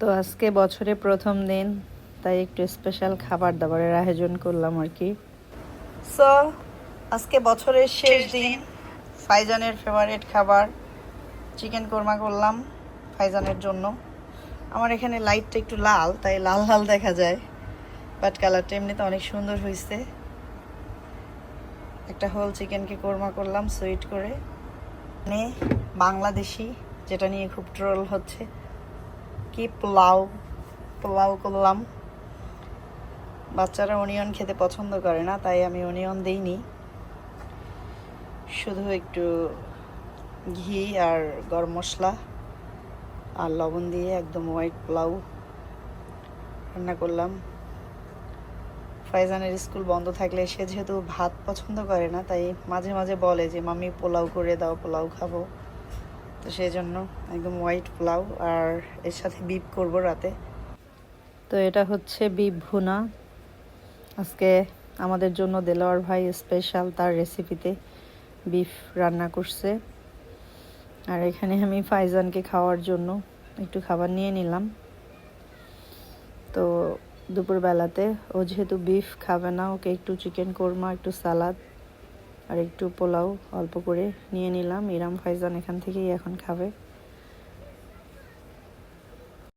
তো আজকে বছরে প্রথম দিন, তাই একটু স্পেশাল খাবার দাবারের আয়োজন করলাম আর কি। সো আজকে বছরের শেষ দিন, ফাইজানের ফেভারিট খাবার চিকেন কোরমা করলাম ফাইজানের জন্য। আমার এখানে লাইটটা একটু লাল, তাই লাল লাল দেখা যায় বাট কালারটা এমনিতে অনেক সুন্দর হয়েছে একটা হোল চিকেনকে কোরমা করলাম সুইট করে। মানে বাংলাদেশি, যেটা নিয়ে খুব ট্রোল হচ্ছে। কি পোলাও পোলাও করলাম। বাচ্চারা অনিয়ন খেতে পছন্দ করে না, তাই আমি অনিয়ন দিইনি। শুধু একটু ঘি আর গরম মশলা আর লবণ দিয়ে একদম হোয়াইট পোলাও রান্না করলাম। ফাইজানের স্কুল বন্ধ থাকলে সে যেহেতু ভাত পছন্দ করে না, তাই মাঝে মাঝে বলে যে মামি পোলাও করে দাও, পোলাও খাব। তো সেই জন্য একদম হোয়াইট পোলাও আর এর সাথে বিপ করব রাতে। তো এটা হচ্ছে বিপ ভুনা। আজকে আমাদের জন্য দেলোয়ার ভাই স্পেশাল তার রেসিপিতে বিফ রান্না করছে। আর এখানে আমি ফাইজানকে খাওয়ার জন্য একটু খাবার নিয়ে নিলাম। তো দুপুরবেলাতে ও যেহেতু বিফ খাবে না, ওকে একটু চিকেন কোরমা, একটু সালাদ আর একটু পোলাও অল্প করে নিয়ে নিলাম। ইরাম ফাইজান এখান থেকেই এখন খাবে।